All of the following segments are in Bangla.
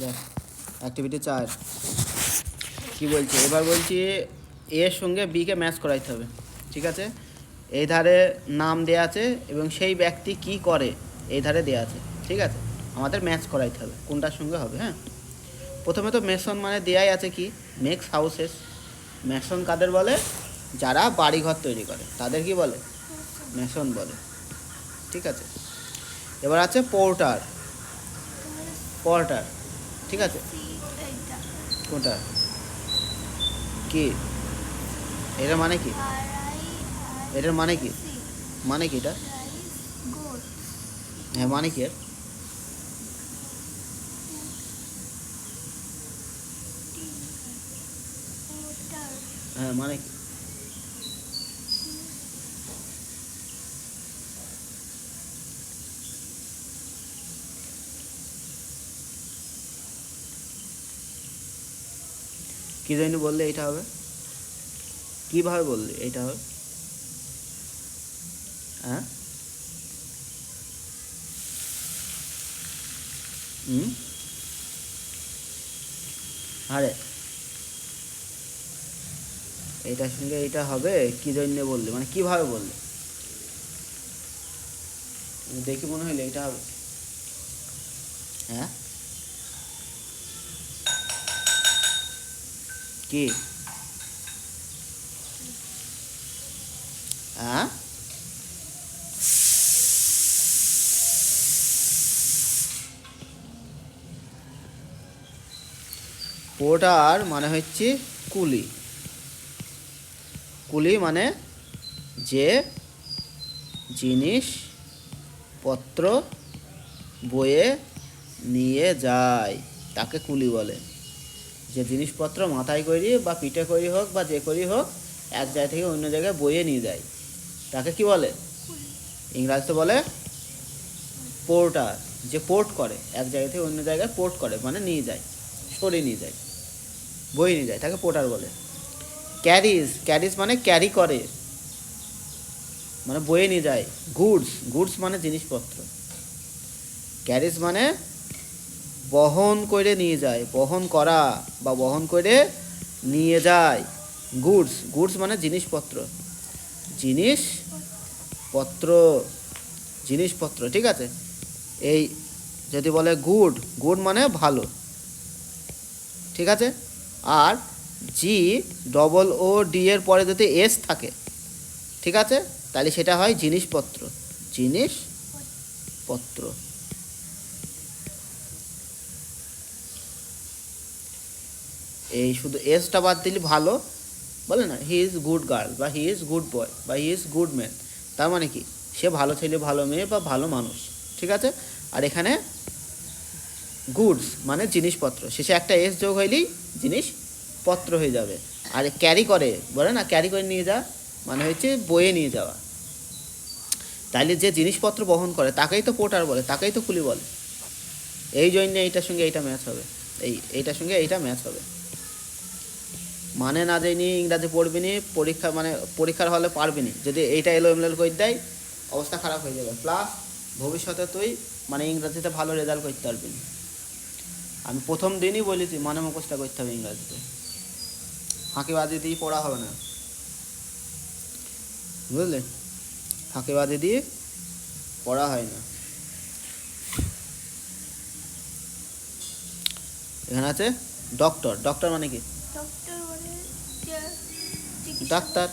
দেখ অ্যাক্টিভিটি চার। কি বলছি? এবার বলছি এর সঙ্গে বিকে ম্যাচ করাইতে হবে, ঠিক আছে? এই ধারে নাম দেয়া আছে এবং সেই ব্যক্তি কি করে, এই ধারে দেয়া আছে, ঠিক আছে? আমাদের ম্যাচ করাইতে হবে, কোনটার সঙ্গে হবে হ্যাঁ? প্রথমে তো মেসন মানে দেয়াই আছে কি? মেক্স হাউসেস মেসন কাদের বলে? যারা বাড়িঘর তৈরি করে, তাদের কি বলে? মেসন বলে, ঠিক আছে? এবার আছে পোর্টার পোর্টার ঠিক আছে? কোনটা? কি? এটার মানে কি? এটার মানে কি? মানে কি এটা? হ্যাঁ মানে কি এর? হ্যাঁ মানে কি? কি জন্য বললে এটা হবে? কীভাবে বললে এটা হবে? হ্যাঁ? আরে। এইটার সঙ্গে এইটা হবে? কি জন্য বললে? মানে কীভাবে বললে? দেখি মনে হইলে এটা হবে। হ্যাঁ? কি? পোর্টার মানে হচ্ছে কুলি। কুলি মানে যে জিনিস পত্র বয়ে নিয়ে যায়, তাকে কুলি বলে। যে জিনিসপত্র মাথায় করি বা পিঠে করি হোক বা যে করি হোক এক জায়গা থেকে অন্য জায়গায় বয়ে নিয়ে যায় তাকে কি বলে? ইংরাজিতে বলে পোর্টার যে পোর্ট করে এক জায়গা থেকে অন্য জায়গায় পোর্ট করে মানে নিয়ে যায় সরিয়ে নিয়ে যায় বয়ে নিয়ে যায় তাকে পোর্টার বলে। ক্যারিজ ক্যারিজ মানে ক্যারি করে মানে বয়ে নিয়ে যায় গুডস গুডস মানে জিনিসপত্র। ক্যারিজ মানে বহন করে নিয়ে যায়। বহন করা বা বহন করে নিয়ে যায়। গুডস গুডস মানে জিনিসপত্র। জিনিসপত্র জিনিসপত্র, ঠিক আছে? এই যদি বলে গুড গুড মানে ভালো, ঠিক আছে? আর জি, ডবল ও ডি এর পরে যদি এস থাকে, ঠিক আছে? তাহলে সেটা হয় জিনিসপত্র। জিনিসপত্র। এই শুধু এসটা বাদ দিলে ভালো, বলে না হি ইজ গুড গার্ল বা হি ইজ গুড বয় বা হি ইজ গুড ম্যান তার মানে কি? সে ভালো ছেলে, ভালো মেয়ে বা ভালো মানুষ, ঠিক আছে? আর এখানে গুডস মানে জিনিসপত্র, শেষে একটা এস যোগ হইলেই জিনিসপত্র হয়ে যাবে। আর ক্যারি করে, বলে না ক্যারি করে নিয়ে যা মানে হচ্ছে বয়ে নিয়ে যাওয়া। তাইলে যে জিনিসপত্র বহন করে, তাকেই তো পোর্টার বলে, তাকেই তো কুলি বলে। এই জন্য এইটার সঙ্গে এইটা ম্যাচ হবে, এই, এইটার সঙ্গে এইটা ম্যাচ হবে। মানে না জানি ইংরাজি পড়বি নি পরীক্ষা মানে পরীক্ষার হলে পারবি নি যদি এইটা এলো এমএল করে দেয়, অবস্থা খারাপ হয়ে যাবে। প্লাস ভবিষ্যতে তুই মানে ইংরাজিতে ভালো রেজাল্ট করতে পারবি না। আমি প্রথম দিনই বলেছি মানে মুখস্থ করতে হবে ইংরাজিতে। ফাঁকিবাজি দিয়ে পড়া হবে না। বুঝলে? ফাঁকিবাজি দিয়ে পড়া হয় না। এখানে আছে ডক্টর ডক্টর মানে কি? ডাক্তার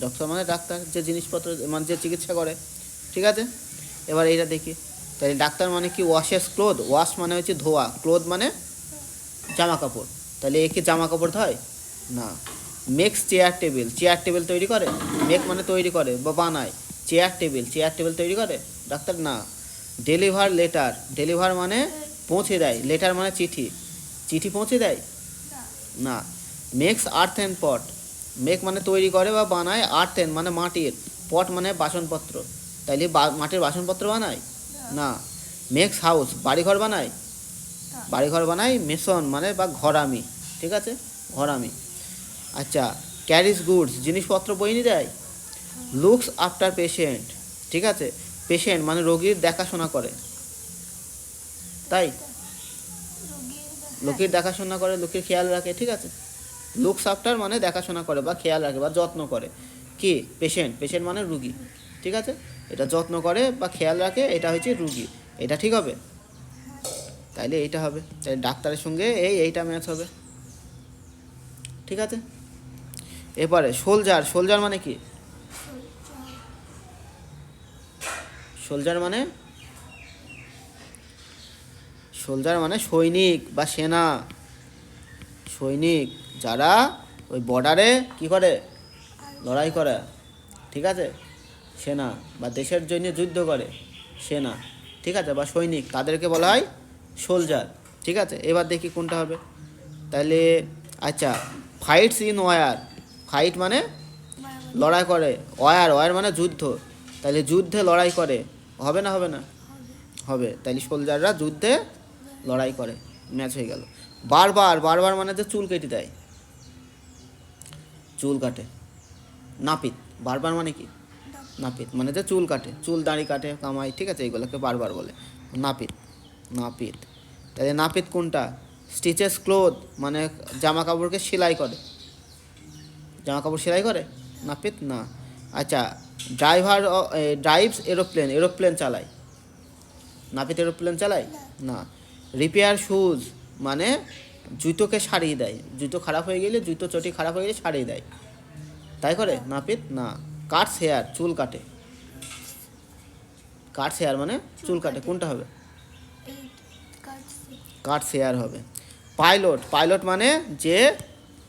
ডক্টর মানে ডাক্তার যে জিনিসপত্র মানে যে চিকিৎসা করে ঠিক আছে? এবার এইটা দেখি। তাই ডাক্তার মানে কি? ওয়াশেস ক্লোথ ওয়াশ মানে হচ্ছে ধোয়া ক্লোথ মানে জামা কাপড় তাহলে এ কি জামা কাপড় ধয় না। Makes chair table chair table তৈরি করে? মেক মানে তৈরি করে বা বানায়। চেয়ার টেবিল চেয়ার টেবিল তৈরি করে? ডাক্তার না। ডেলিভার লেটার ডেলিভার মানে পৌঁছে দেয়। লেটার মানে চিঠি। চিঠি পৌঁছে দেয়? না। Makes earth and pot make মানে তৈরি করে বা বানায় আর্থ অ্যান্ড মানে মাটির পট মানে বাসনপত্র। তাইলে মাটির বাসনপত্র বানায়? না। মেক্স হাউস বাড়িঘর বানায়? বাড়িঘর বানায় মেসন মানে বা ঘরামি ঠিক আছে? ঘরামি। আচ্ছা ক্যারিজ গুডস জিনিসপত্র বই নিয়ে যায় লুকস আফটার পেশেন্ট ঠিক আছে? পেশেন্ট মানে রোগীর দেখাশোনা করে। তাই? লোকের দেখাশোনা করে লোকের খেয়াল রাখে ঠিক আছে? লুকস আফটার মানে দেখাশোনা করে বা খেয়াল রাখে বা যত্ন করে। কি? পেশেন্ট পেশেন্ট মানে রুগী। ঠিক আছে? এটা যত্ন করে বা খেয়াল রাখে, এটা হচ্ছে রুগী। এটা ঠিক হবে? তাইলে এইটা হবে। তাই ডাক্তারের সঙ্গে এই, এইটা ম্যাচ হবে। ঠিক আছে? এবারে সোলজার সোলজার মানে কি? সোলজার মানে? সোলজার মানে সৈনিক বা সেনা। সৈনিক। যারা ওই বর্ডারে কি করে? লড়াই করে। ঠিক আছে? সেনা বা দেশের জন্য যুদ্ধ করে। সেনা ঠিক আছে? বা সৈনিক। তাদেরকে বলা হয় সোলজার ঠিক আছে? এবার দেখি কোনটা হবে। তাহলে আচ্ছা ফাইটস ইন ওয়ার ফাইট মানে লড়াই করে। ওয়ার ওয়ার মানে যুদ্ধ। তাহলে যুদ্ধে লড়াই করে। হবে না হবে না? হবে। তাহলে সোলজাররা যুদ্ধে লড়াই করে। ম্যাচ হয়ে গেল। বারবার বারবার মানে যে চুল কেটে দেয়। চুল কাটে। নাপিত বারবার মানে কি? নাপিত মানে যে চুল কাটে চুল দাড়ি কাটে কামাই ঠিক আছে এইগুলোকে বারবার বলে। নাপিত নাপিত। তাহলে নাপিত কোনটা? স্টিচেস ক্লোথ মানে জামা কাপড়কে সেলাই করে। জামা কাপড় সেলাই করে? নাপিত না। আচ্ছা ড্রাইভার ড্রাইভস এরোপ্লেন এরোপ্লেন চালায়। নাপিত এরোপ্লেন চালায়? না। রিপেয়ার শুজ মানে জুতোকে সারিয়ে দেয়। জুতো খারাপ হয়ে গেলে জুতো চটি খারাপ হয়ে গেলে সারিয়ে দেয়। তাই করে? নাপিত না। কাটস হেয়ার, চুল কাটে। কাটস হেয়ার মানে চুল কাটে। কোনটা হবে? কাট হেয়ার হবে। পাইলট। পাইলট মানে যে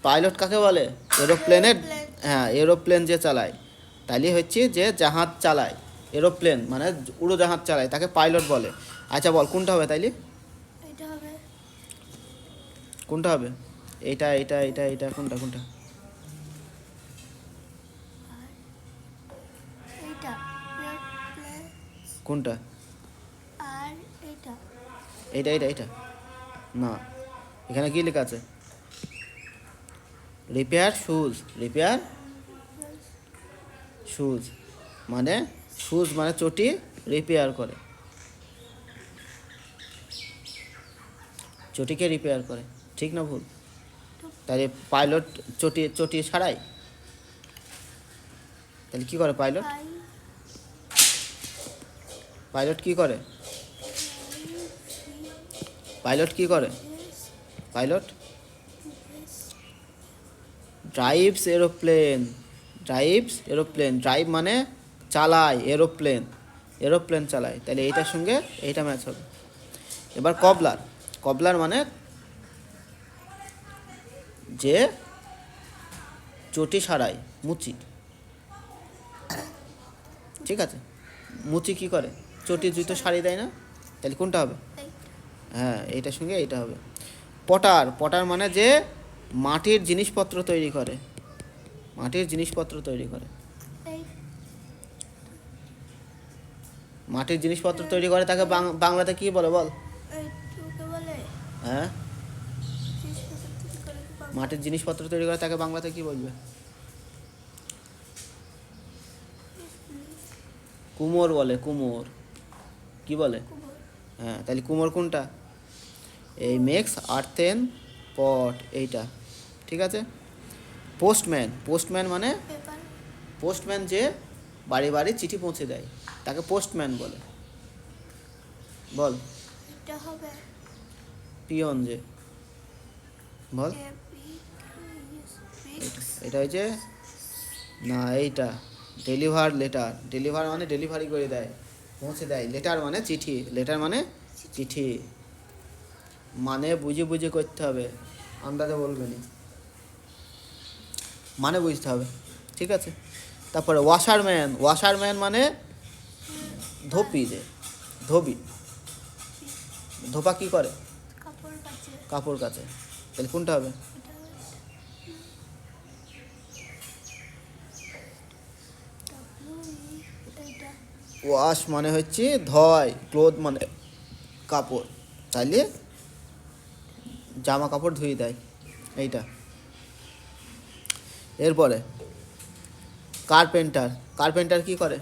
পাইলট কাকে বলে? এরোপ্লেনের হ্যাঁ এরোপ্লেন যে চালায়। তাইলে হচ্ছে যে জাহাজ চালায়। এরোপ্লেন মানে উড়োজাহাজ চালায়। তাকে পাইলট বলে। আচ্ছা বল, কোনটা হবে তাইলে? কোনটা হবে? এটা এটা এটা এটা কোনটা কোনটা? কোনটা? এটা এইটা। এইটা না এখানে কি লেখা আছে? রিপেয়ার শুজ রিপেয়ার শুজ মানে শুজ মানে চটি রিপেয়ার করে। চটিকে রিপেয়ার করে। ঠিক না ভুল? তাহলে পাইলট চটি চটি ছাড়াই? তাহলে কি করে পাইলট? পাইলট কি করে? পাইলট কি করে? Pilot? Drives aeroplane drives aeroplane, drive মানে চালায় এরোপ্লেন এরোপ্লেন চালায় তাহলে এইটার সঙ্গে এইটা ম্যাচ হবে। এবার কবলার কবলার মানে যে চটি সারায় মুচি। ঠিক আছে? মুচি কি করে? চটি জুতো শাড়ি দেয় না তাহলে কোনটা হবে? হ্যাঁ এইটার সঙ্গে এইটা হবে। পটার পটার মানে যে মাটির জিনিসপত্র তৈরি করে। মাটির জিনিসপত্র তৈরি করে। মাটির জিনিসপত্র তৈরি করে তাকে বাংলাতে কি বলে বল। হ্যাঁ জিনিসপত্র তৈরি করে কি পাবো? মাটির জিনিসপত্র তৈরি করে তাকে বাংলাতে কি বলবে? কুমোর বলে কুমোর। কি বলে? হ্যাঁ তাহলে কুমোর কোনটা? এই মেক্স আর্থেন পট এইটা। ঠিক আছে? পোস্টম্যান পোস্টম্যান মানে? পোস্টম্যান যে বাড়ি বাড়ি চিঠি পৌঁছে দেয় তাকে পোস্টম্যান বলে। বল। পিয়ন যে। বল। এটা হচ্ছে না এইটা ডেলিভার লেটার ডেলিভার মানে ডেলিভারি করে দেয় পৌঁছে দেয়। লেটার মানে চিঠি লেটার মানে চিঠি। মানে বুঝে বুঝে করতে হবে আন্দাজে বলবে না। মানে বুঝতে হবে ঠিক আছে? তারপরে ওয়াশারম্যান ওয়াশারম্যান মানে ধোপি যে ধোবি। ধোপা কি করে? কাপড় কাছে তাহলে কোনটা হবে এটা ডাব্লিউ ই এইটা ওয়াশ মানে হচ্ছে ধয় ক্লোথ মানে কাপড়। তাইলে জামা কাপড় ধুয়ে দেয় এইটা। এরপরে কার্পেন্টার কার্পেন্টার কি করে?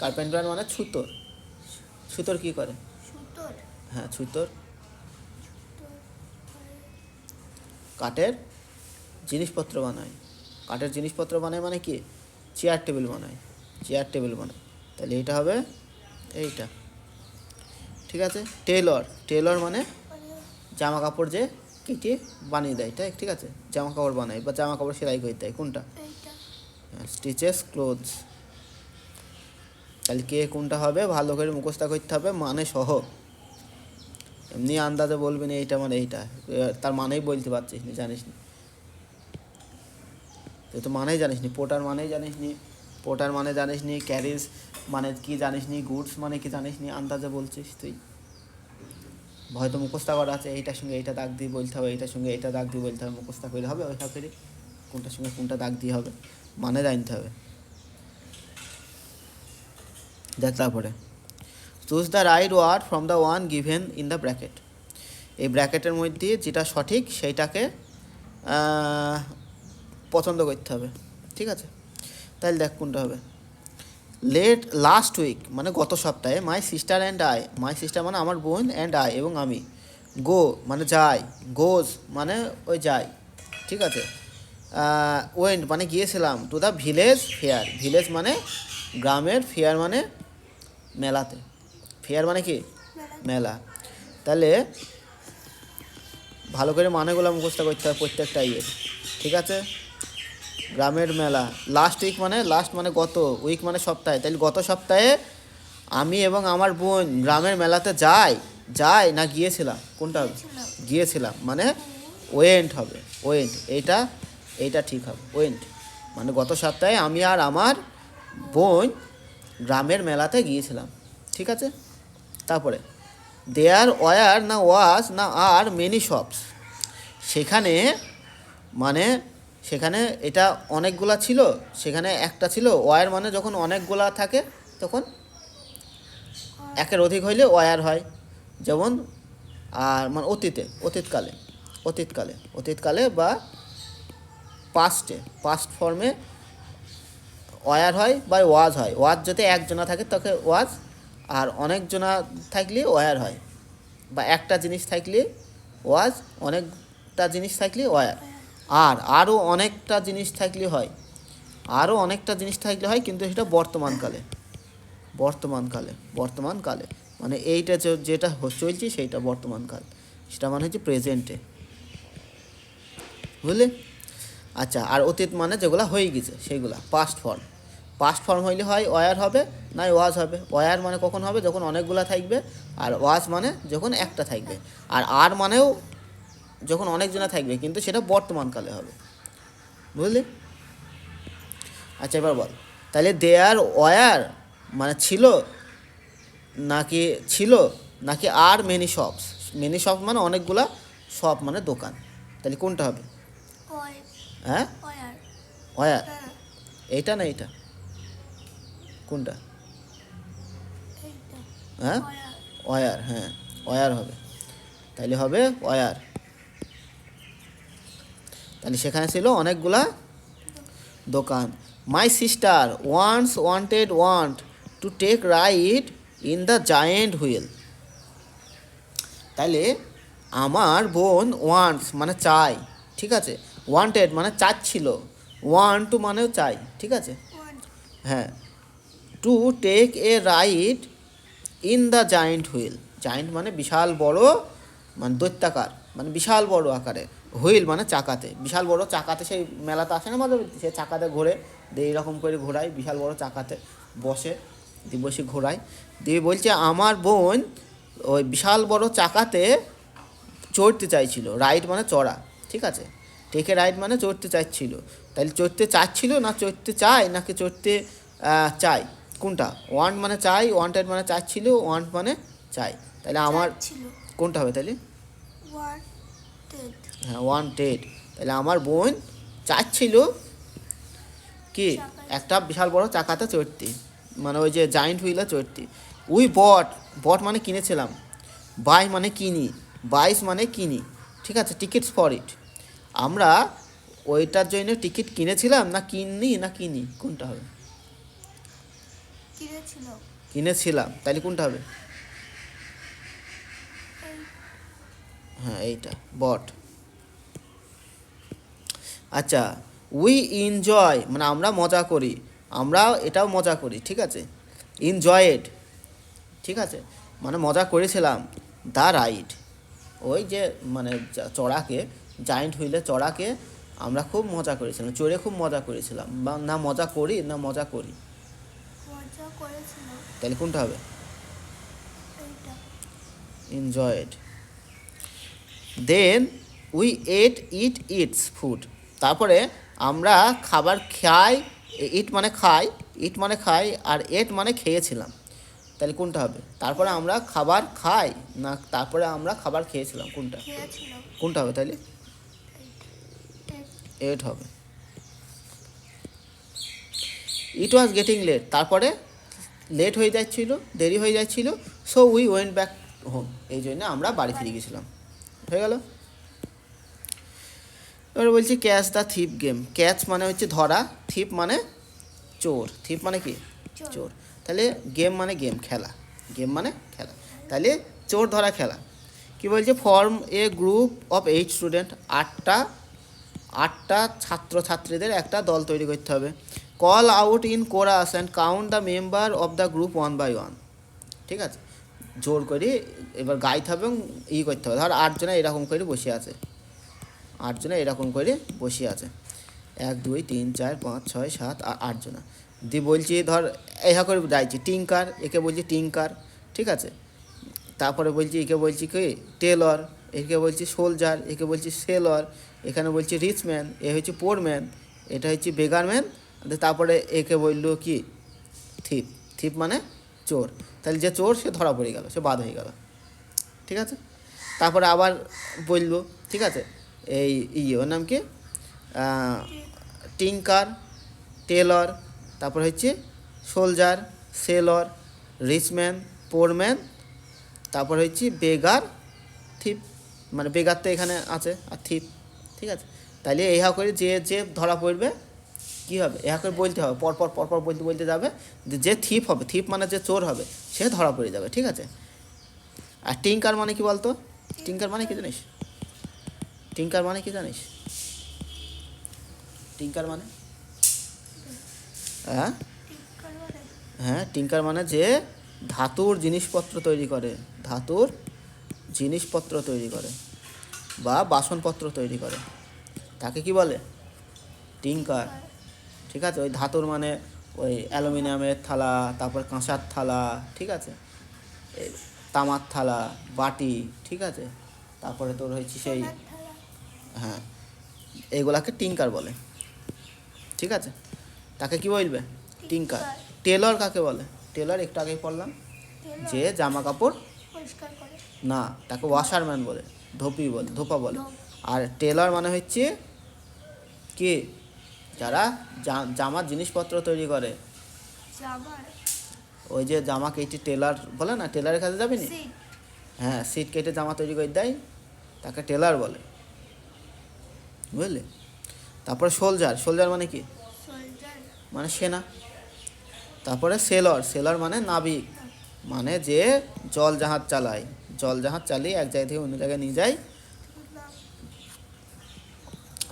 কার্পেন্টার মানে ছুতর। ছুতর কি করে? হ্যাঁ ছুতর। সুতোর কাঠের জিনিসপত্র বানায়। কাঠের জিনিসপত্র বানায় মানে কি? চেয়ার টেবিল বানায়। চেয়ার টেবিল বানায়। তাহলে এইটা হবে এইটা। ঠিক আছে? টেলর টেলর মানে জামা কাপড় যে কেটে বানিয়ে দেয় তাই? ঠিক আছে? জামা কাপড় বানায় বা জামা কাপড় সেলাই করে দেয় কোনটা? স্টিচেস ক্লোথস তাহলে কে কোনটা হবে? ভালো করে মুখস্থ করতে হবে মানে সহ। এমনি আন্দাজে বলবি না এইটা মানে এইটা। তার মানেই বলতে পারছিস না জানিস নি তুই তো মানেই জানিস নি পোটার মানেই জানিস নি পোটার মানে জানিস নি ক্যারিজ মানে কি জানিস নি গুডস মানে কি জানিস নি আন্দাজে বলছিস তুই। হয়তো মুখস্থ করা আছে, এইটার সঙ্গে এইটা দাগ দিয়ে বলতে হবে, এইটার সঙ্গে এইটা দাগ দিয়ে বলতে হবে, মুখস্থ করে হবে ওইটা করে, কোনটার সঙ্গে কোনটা দাগ দিয়ে হবে মানে জানতে হবে। দেখ তারপরে। Choose the right word from the one given in the bracket এই ব্র্যাকেটের মধ্যে যেটা সঠিক, সেইটাকে পছন্দ করতে হবে, ঠিক আছে? তাহলে দেখ কোনটা হবে। লেট লাস্ট উইক মানে গত সপ্তাহে my sister and I my sister মানে আমার বোন অ্যান্ড আই এবং আমি গো মানে যাই গোজ মানে ওই যাই ঠিক আছে? ওয়েন্ট মানে গিয়েছিলাম to the village fair village মানে গ্রামের ফেয়ার মানে মেলাতে। ফেয়ার মানে কি? মেলা। তাহলে ভালো করে মানেগুলো মুখস্থ করতে হবে প্রত্যেকটা ইয়ে ঠিক আছে? গ্রামের মেলা। লাস্ট উইক মানে লাস্ট মানে গত উইক মানে সপ্তাহে। তাহলে গত সপ্তাহে আমি এবং আমার বোন গ্রামের মেলাতে যাই যাই না গিয়েছিলাম? কোনটা? হবে গিয়েছিলাম। মানে ওয়েন্ট হবে ওয়েন্ট এইটা এইটা ঠিক হবে ওয়েন্ট মানে গত সপ্তাহে আমি আর আমার বোন গ্রামের মেলাতে গিয়েছিলাম। ঠিক আছে? তারপরে দেয়ার ওয়ার না ওয়াজ না আর মেনি শপস সেখানে মানে সেখানে এটা অনেকগুলা ছিল, সেখানে একটা ছিল, ওয়ার মানে যখন অনেকগুলা থাকে তখন একের অধিক হইলে ওয়ার হয়, যেমন, আর মানে অতীতে, অতীতকালে অতীতকালে অতীতকালে বা পাস্টে পাস্ট ফর্মে ওয়ার হয় বা ওয়াজ হয়। ওয়াজ যদি একজনা থাকে তাকে ওয়াজ আর অনেকজনা থাকলে ওয়ার হয়, বা একটা জিনিস থাকলে ওয়াজ অনেকটা জিনিস থাকলে ওয়ার। আর আরও অনেকটা জিনিস থাকলে হয়। আরও অনেকটা জিনিস থাকলে হয়, কিন্তু সেটা বর্তমানকালে বর্তমানকালে বর্তমানকালে মানে এইটা যেটা চলছে সেইটা বর্তমানকাল সেটা মানে হচ্ছে প্রেজেন্টে বুঝলে? আচ্ছা আর অতীত মানে যেগুলো হয়ে গেছে, সেইগুলা পাস্ট ফর্ম পাস্ট ফর্ম হইলে হয় ওয়ার হবে নাই ওয়াজ হবে। ওয়ার মানে কখন হবে? যখন অনেকগুলা থাকবে, আর ওয়াজ মানে যখন একটা থাকবে। আর আর মানেও যখন অনেকজনা থাকবে কিন্তু সেটা বর্তমানকালে হবে। বুঝলি? আচ্ছা এবার বল। তাহলে দেয়ার ওয়ার মানে ছিল নাকি ছিল নাকি আর মেনি শপস মেনি শপ মানে অনেকগুলা শপ মানে দোকান। তাহলে কোনটা হবে? হ্যাঁ? ওয়ার। হ্যাঁ। এইটা না এইটা? কোনটা? হ্যাঁ? ওয়ার। ওয়ার হ্যাঁ। ওয়ার হবে। তাইলে হবে ওয়ার। তাহলে সেখানে ছিল অনেকগুলা দোকান। My sister once wanted want to take ride in the giant wheel তাহলে আমার বোন ওয়ান্টস মানে চাই ঠিক আছে? ওয়ান্টেড মানে চাচ্ছিল। ওয়ান টু মানেও চাই ঠিক আছে? হ্যাঁ। To take a ride in the giant wheel giant মানে বিশাল বড় মানে দৈত্যাকার মানে বিশাল বড় আকারে হুইল মানে চাকাতে। বিশাল বড় চাকাতে সেই মেলাতে আসে না মাঝে সে চাকাতে ঘোরে দিয়ে এইরকম করে ঘোরায় বিশাল বড় চাকাতে বসে দিয়ে বসে ঘোরায়। দিয়ে বলছে আমার বোন ওই বিশাল বড় চাকাতে চড়তে চাইছিল রাইড মানে চড়া ঠিক আছে? টেকে রাইড মানে চড়তে চাইছিল। তাহলে চড়তে চাচ্ছিল না চড়তে চায় নাকি চড়তে চাই কোনটা? ওয়ান্ট মানে চাই ওয়ান্টেড মানে চাচ্ছিল ওয়ান্ট মানে চাই তাহলে আমার কোনটা হবে তাহলে হ্যাঁ ওয়ান্টেড তাহলে আমার বোন চাচ্ছিল কি? একটা বিশাল বড় চাকাতে চড়তে। মানে ওই যে জায়েন্ট হুইলে চড়তে। উই বট বট মানে কিনেছিলাম। বাই মানে কিনি। বাইস মানে কিনি। ঠিক আছে টিকিটস ফর ইট আমরা ওইটার জন্য টিকিট কিনেছিলাম না কিনি না কিনি? কোনটা হবে? কিনেছিল। কিনেছিলাম। তাহলে কোনটা হবে? হ্যাঁ এইটা বট আচ্ছা উই এনজয় মানে আমরা মজা করি আমরা এটাও মজা করি ঠিক আছে? এনজয়েড ঠিক আছে? মানে মজা করেছিলাম দ্য রাইড ওই যে মানে চড়াকে জায়েন্ট হুইলে চড়াকে আমরা খুব মজা করেছিলাম চড়ে খুব মজা করেছিলাম বা না মজা করি না মজা করি। তাহলে কোনটা হবে? enjoyed then we ate it it's food তারপরে আমরা খাবার খাই ইট মানে খাই ইট মানে খাই আর এট মানে খেয়েছিলাম। তাহলে কোনটা হবে? তারপরে আমরা খাবার খাই না তারপরে আমরা খাবার খেয়েছিলাম কোনটা? কোনটা হবে তাহলে? এট হবে। ইট ওয়াজ গেটিং লেট তারপরে লেট হয়ে যাচ্ছিল দেরি হয়ে যাচ্ছিল so we went back home এই জন্য আমরা বাড়ি ফিরে গেছিলাম। হয়ে গেল? এবার বলছি catch the thief game catch মানে হচ্ছে ধরা থিপ মানে চোর। থিপ মানে কি? চোর। তাহলে গেম মানে গেম খেলা। গেম মানে খেলা। তাহলে চোর ধরা খেলা। কি বলছে? Form a group of eight student আটটা আটটা ছাত্রছাত্রীদের একটা দল তৈরি করতে হবে। Call out in chorus and count the member of the group one by one ঠিক আছে? জোর করে এবার গাইতে হবে এবং ই করতে হবে। ধর আটজনে এরকম করে বসে আছে। আটজনে এরকম করে বসে আছে। এক, দুই, তিন, চার, পাঁচ, ছয়, সাত, আ- আটজনা। দিয়ে বলছি, ধর এহা করে যাইছি টিঙ্কার একে বলছি টিঙ্কার ঠিক আছে? তারপরে বলছি, একে বলছি কি, টেলর, একে বলছি সোলজার, একে বলছি সেলর, এখানে বলছি রিচম্যান, এ হচ্ছে পোরম্যান, এটা হচ্ছে বেগারম্যান তারপরে একে বলল কি, থিপ থিপ মানে চোর। তাহলে যে চোর, সে ধরা পড়ে গেল, সে বাদ হয়ে গেল, ঠিক আছে? তারপরে আবার বলল, ঠিক আছে? এই ইয়ে ওর নাম কি? টিঙ্কার টেলর, তারপর হচ্ছে সোলজার, সেলর, রিচম্যান, পোরম্যান, তারপর হচ্ছে বেগার, থিপ মানে বেগার তো এখানে আছে, আর থিপ, ঠিক আছে? তাইলে ইহা করে যে যে ধরা পড়বে, কী হবে? ইহা করে বলতে হবে পরপর পরপর বলতে বলতে যাবে যে থিপ হবে, থিপ মানে যে চোর হবে, সে ধরা পড়ে যাবে, ঠিক আছে? আর টিঙ্কার মানে কি বলতো? টিঙ্কার মানে কি জানিস? টিঙ্কার মানে কি জানিস? টিঙ্কার মানে? হ্যাঁ? হ্যাঁ টিঙ্কার মানে যে ধাতুর জিনিসপত্র তৈরি করে। ধাতুর জিনিসপত্র তৈরি করে বা বাসনপত্র তৈরি করে। তাকে কি বলে? টিঙ্কার ঠিক আছে? ওই ধাতুর মানে ওই অ্যালুমিনিয়ামের থালা, তারপর কাঁসার থালা, ঠিক আছে? তামার থালা, বাটি, ঠিক আছে? তারপরে তোর হচ্ছে সেই হ্যাঁ এগুলাকে টিঙ্কার বলে। ঠিক আছে? তাকে কি বলবে? টিঙ্কার টেলর কাকে বলে? টেলর একটু আগেই পড়লাম। যে জামা কাপড় না তাকে ওয়াশারম্যান বলে ধোপি বলে ধোপা বলে। আর টেলর মানে হচ্ছে কি? যারা জামার জিনিসপত্র তৈরি করে। ওই যে জামা কেটে টেলার বলে না? টেলারের কাছে যাবি নি? হ্যাঁ সিট কেটে জামা তৈরি করে দেয়। তাকে টেলার বলে। বুঝলি? তারপরে সোলজার সোলজার মানে কি? মানে সেনা। তারপরে সেলর সেলর মানে নাবিক। মানে যে জল জাহাজ চালায়। জল জাহাজ চালিয়ে এক জায়গা থেকে অন্য জায়গায় নিয়ে যায়।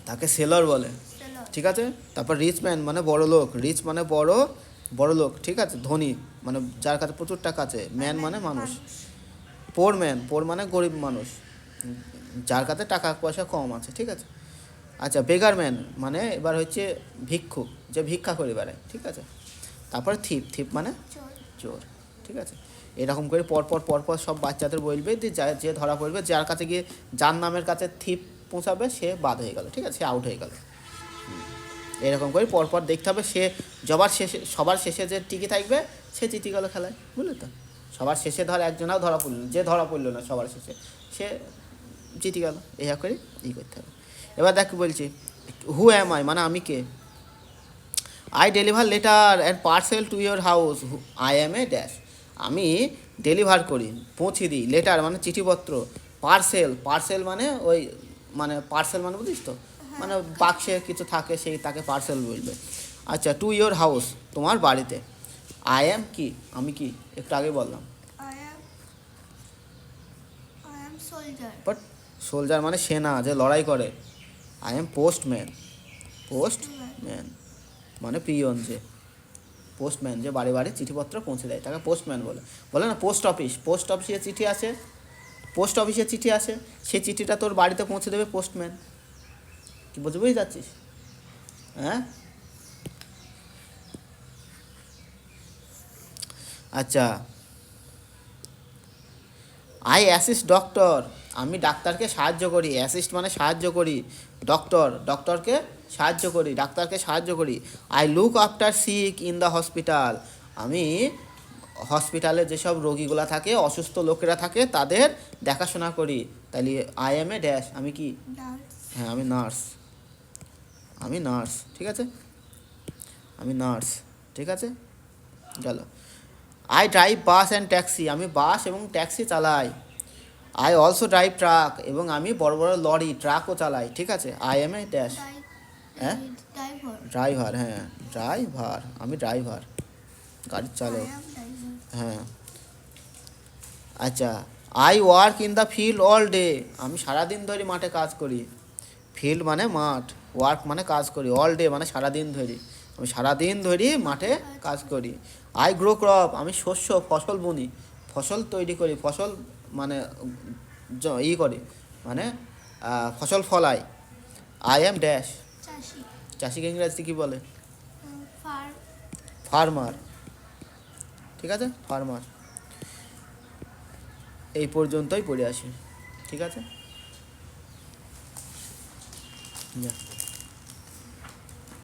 তাকে সেলর বলে। ঠিক আছে? তারপর রিচ ম্যান মানে বড় লোক। রিচ মানে বড় বড় লোক। ঠিক আছে? ধনী। মানে যার কাছে প্রচুর টাকা আছে। ম্যান মানে মানুষ। পোর ম্যান পোর মানে গরিব মানুষ। যার কাছে টাকা পয়সা কম আছে। ঠিক আছে? আচ্ছা বেগার ম্যান মানে এবার হচ্ছে ভিক্ষুক যে ভিক্ষা করে বেড়ায় ঠিক আছে? তারপরে থিপ থিপ মানে চোর। চোর ঠিক আছে? এরকম করে পরপর পরপর সব বাচ্চাদের বলবে যে যা- যে ধরা পড়বে যার কাছে গিয়ে যার নামের কাছে থিপ পৌঁছাবে সে বাদ হয়ে গেল ঠিক আছে? সে আউট হয়ে গেল। এরকম করে পরপর দেখতে হবে সে জবার শেষে সবার শেষে যে টিকে থাকবে সে জিতে গেল খেলায় বুঝলে তো? সবার শেষে ধর একজনাও ধরা পড়ল যে ধরা পড়ল না সবার শেষে সে জিতে গেল। এই করে ই করতে হবে। এবার দেখ বলছি হু অ্যাম আই মানে আমি কে? I deliver letter and parcel to your house I am a dash আমি ডেলিভার করি পৌঁছে দিই লেটার মানে চিঠিপত্র পার্সেল পার্সেল মানে ওই মানে পার্সেল মানে বুঝিস তো? মানে বাক্সে কিছু থাকে সেই তাকে পার্সেল বলবে। আচ্ছা টু ইয়োর হাউস তোমার বাড়িতে। আই অ্যাম কি? আমি কি? একটু আগে বললাম। বাট সোলজার মানে সেনা যে লড়াই করে। I am postman post man মানে পিয়ন যে। পোস্টম্যান যে বাড়ি বাড়ি চিঠিপত্র পৌঁছে দেয়, তাকে পোস্টম্যান বলে। বলে না পোস্ট অফিস পোস্ট অফিসে চিঠি আসে। পোস্ট অফিসে চিঠি আসে। সেই চিঠিটা তোর বাড়িতে পৌঁছে দেবে পোস্টম্যান কি বুঝতে বুঝতে যাচ্ছিস হ্যাঁ? আচ্ছা। আই অ্যাসিস্ট ডক্টর আমি ডাক্তারকে সাহায্য করি অ্যাসিস্ট মানে সাহায্য করি ডক্টর ডক্টরকে সাহায্য করি ডাক্তারকে সাহায্য করি। I look after sick in the hospital আমি হসপিটালে যেসব রোগীগুলো থাকে অসুস্থ লোকেরা থাকে তাদের দেখাশোনা করি। তাহলে আই এম এ ড্যাশ আমি কি? হ্যাঁ আমি নার্স আমি নার্স ঠিক আছে? আমি নার্স ঠিক আছে? গেল। I drive bus and taxi আমি বাস এবং ট্যাক্সি চালাই। আই অলসো ড্রাইভ ট্রাক এবং আমি বড় বড় লরি ট্রাকও চালাই ঠিক আছে? আই এম এ ড্যাশ হ্যাঁ? ড্রাইভার হ্যাঁ। ড্রাইভার আমি ড্রাইভার গাড়ির চালক। হ্যাঁ। আচ্ছা I work in the field all day আমি সারাদিন ধরে মাঠে কাজ করি। ফিল্ড মানে মাঠ ওয়ার্ক মানে কাজ করি। অল ডে মানে সারাদিন ধরে। আমি সারাদিন ধরে মাঠে কাজ করি। আই গ্রো ক্রপ আমি শস্য ফসল বুনি। ফসল তৈরি করি। ফসল মানে ই করি। মানে ফসল ফলাই। আই এম ড্যাশ চাষিকে ইংরেজিতে কী বলে? ফার্মার। ঠিক আছে? ফার্মার। এই পর্যন্তই পড়ে আসি। ঠিক আছে? যা।